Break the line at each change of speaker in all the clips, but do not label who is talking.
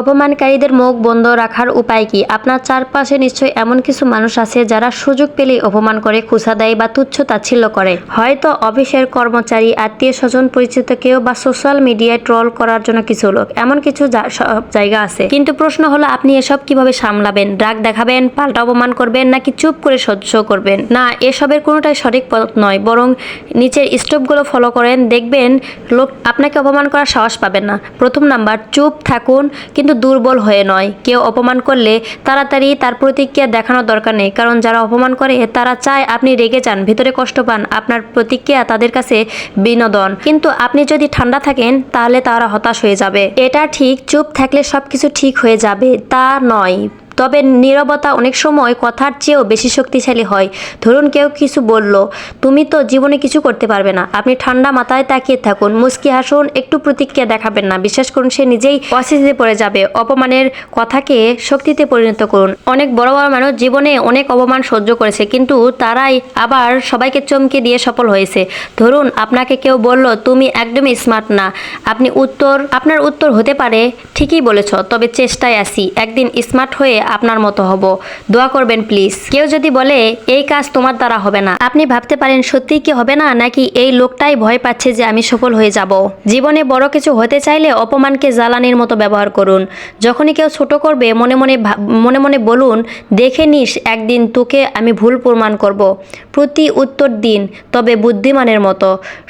অপমানকারীদের মুখ বন্ধ রাখার উপায় কি? আপনার চারপাশে নিশ্চয়ই এমন কিছু মানুষ আছে যারা সুযোগ পেলেই অপমান করে খুসা দেয় বা তুচ্ছ তাচ্ছিল্য করে। হয়তো অফিসের কর্মচারী, আত্মীয় স্বজন, পরিচিত কেউ বা সোশ্যাল মিডিয়ায় ট্রল করার জন্য কিছু লোক। এমন কিছু সব জায়গা আছে। কিন্তু প্রশ্ন হলো, আপনি এসব কীভাবে সামলাবেন? রাগ দেখাবেন, পাল্টা অপমান করবেন, নাকি চুপ করে সহ্য করবেন? না, এসবের কোনোটাই সঠিক পথ নয়, বরং নিচের স্টোভগুলো ফলো করেন, দেখবেন লোক আপনাকে অপমান করার সাহস পাবেন না। প্রথম নাম্বার, চুপ থাকুন। কিন্তু দুর্বল হয়ে নয়। কেউ অপমান করলে তাড়াতাড়ি তার প্রতিক্রিয়া দেখানোর দরকার নেই, কারণ যারা অপমান করে, তারা চায় আপনি রেগে যান, ভিতরে কষ্ট পান, আপনার প্রতিক্রিয়া তাদের কাছে বিনোদন। কিন্তু আপনি যদি ঠান্ডা থাকেন, তাহলে তারা হতাশ হয়ে যাবে। এটা ঠিক, চুপ থাকলে সব কিছু ঠিক হয়ে যাবে, তা নয়। তবে নীরবতা অনেক সময় কথার চেয়েও বেশি শক্তিশালী হয়। ধরুন কেউ কিছু বলল, তুমি তো জীবনে কিছু করতে পারবে না। আপনি ঠান্ডা মাথায় তাকিয়ে থাকুন। মুস্কি হাসুন, একটু প্রতিক্রিয়া দেখাবেন না। বিশ্বাস করুন, সে নিজেই অস্থিতিতে পড়ে যাবে। অপমানের কথাকে শক্তিতে পরিণত করুন। অনেক বড় বড় মানুষ জীবনে অনেক অপমান সহ্য করেছে, কিন্তু তারাই আবার সবাইকে চমকে দিয়ে সফল হয়েছে। ধরুন, আপনাকে কেউ বলল, তুমি একদমই স্মার্ট না। আপনি উত্তর, আপনার উত্তর হতে পারে, ঠিকই বলেছ, তবে চেষ্টায় আসি একদিন স্মার্ট হয়ে আপনার মতো হব। দোয়া করবেন প্লিজ কেউ যদি বলে, এই কাজ তোমার দ্বারা হবে না। আপনি ভাবতে পারেন, সত্যিই কি হবে না? নাকি এই লোকটাই ভয় পাচ্ছে যে আমি সফল হয়ে যাব? জীবনে বড় কিছু হতে চাইলে অপমানকে জ্বালানির মতো ব্যবহার করুন। যখনই কেউ ছোট করবে, মনে মনে মনে মনে বলুন, দেখে নিস, একদিন তোকে আমি ভুল প্রমাণ করব। প্রতি উত্তর দিন, তবে বুদ্ধিমানের মতো।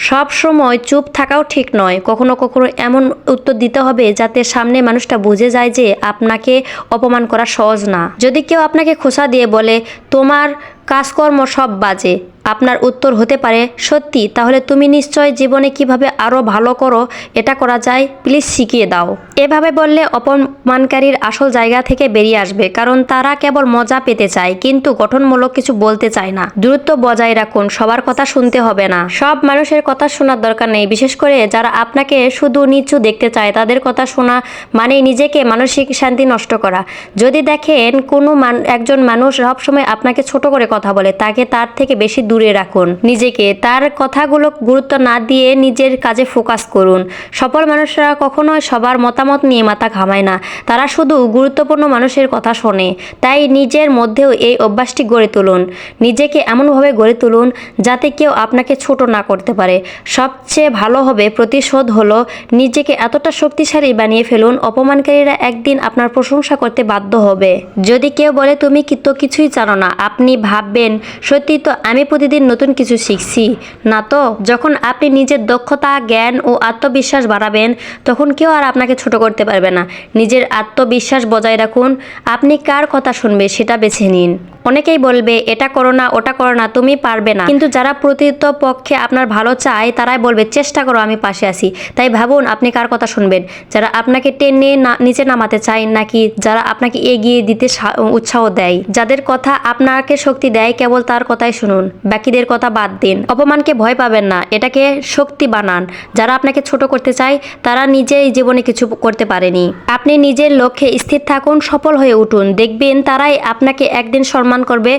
সব সময় চুপ থাকাও ঠিক নয়। কখনো কখনো এমন উত্তর দিতে হবে যাতে সামনে মানুষটা বুঝে যায় যে আপনাকে অপমান করা সহজ না। যদি কেউ আপনাকে খোসা দিয়ে বলে তোমার কাজকর্ম সব বাজে। আপনার উত্তর হতে পারে, সত্যি, তাহলে তুমি নিশ্চয় জীবনে কীভাবে আরও ভালো করো, এটা করা যায়? প্লিজ শিখিয়ে দাও। এভাবে বললে অপমানকারীর আসল জায়গা থেকে বেরিয়ে আসবে, কারণ তারা কেবল মজা পেতে চায়, কিন্তু গঠনমূলক কিছু বলতে চায় না। দূরত্ব বজায় রাখুন, সবার কথা শুনতে হবে না। সব মানুষের কথা শোনার দরকার নেই, বিশেষ করে যারা আপনাকে শুধু নিচু দেখতে চায়, তাদের কথা শোনা মানে নিজেকে মানসিক শান্তি নষ্ট করা। যদি দেখেন কোনো একজন মানুষ সবসময় আপনাকে ছোট করে কথা বলে, তাকে তার থেকে বেশি দূরে রাখুন। নিজেকে তার কথাগুলো গুরুত্ব না দিয়ে নিজের কাজে ফোকাস করুন। সফল মানুষরা কখনোই সবার মতামত নিয়ে মাথা ঘামায় না। তারা শুধু গুরুত্বপূর্ণ মানুষের কথা শোনে। তাই নিজের মধ্যেও এই অভ্যাসটি গড়ে তুলুন। নিজেকে এমনভাবে গড়ে তুলুন যাতে কেউ আপনাকে ছোট না করতে পারে। সবচেয়ে ভালো হবে প্রতিশোধ হলো নিজেকে এতটা শক্তিশালী বানিয়ে ফেলুন, অপমানকারীরা একদিন আপনার প্রশংসা করতে বাধ্য হবে। যদি কেউ বলে, তুমি তো কিছুই জানো না। আপনি ভাববেন সত্যি তো আমি প্রতিদিন নতুন কিছু শিখছি। না তো, যখন আপনি নিজের দক্ষতা, জ্ঞান ও আত্মবিশ্বাস বাড়াবেন, তখন কেউ আর আপনাকে ছোট করতে পারবে না। নিজের আত্মবিশ্বাস বজায় রাখুন। আপনি কার কথা শুনবে সেটা বেছে নিন। অনেকেই বলবে, এটা করো না, ওটা করো না, তুমি পারবে না। কিন্তু যারা প্রতিত পক্ষে আপনার ভালো চায়, তারাই বলবে, চেষ্টা করো, আমি পাশে আছি। তাই ভাবুন, আপনি কার কথা শুনবেন? যারা আপনাকে টেনে না, নিচে নামাতে চায় নাকি যারা আপনাকে এগিয়ে দিতে উৎসাহ দেয়? যাদের কথা আপনাকে শক্তি দেয়, কেবল তার কথাই শুনুন। বাকিদের কথা বাদ দিন। অপমানকে ভয় পাবেন না। এটাকে শক্তি বানান। যারা আপনাকে ছোট করতে চায়, তারা নিজেই জীবনে কিছু করতে পারেনি। আপনি নিজের লক্ষ্যে স্থির থাকুন, সফল হয়ে উঠুন। দেখবেন তারাই আপনাকে একদিন সম্মান করবে।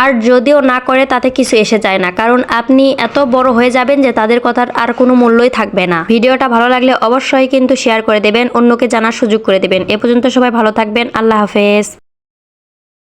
আর যদিও না করে, তাতে কিছু এসে যায় না। কারণ আপনি এত বড় হয়ে যাবেন যে তাদের কথার আর কোনো মূল্যই থাকবে না। ভিডিওটা ভালো লাগলে অবশ্যই কিন্তু শেয়ার করে দেবেন। অন্যকে জানার সুযোগ করে দেবেন। এ পর্যন্ত সবাই ভালো থাকবেন। আল্লাহ হাফেজ।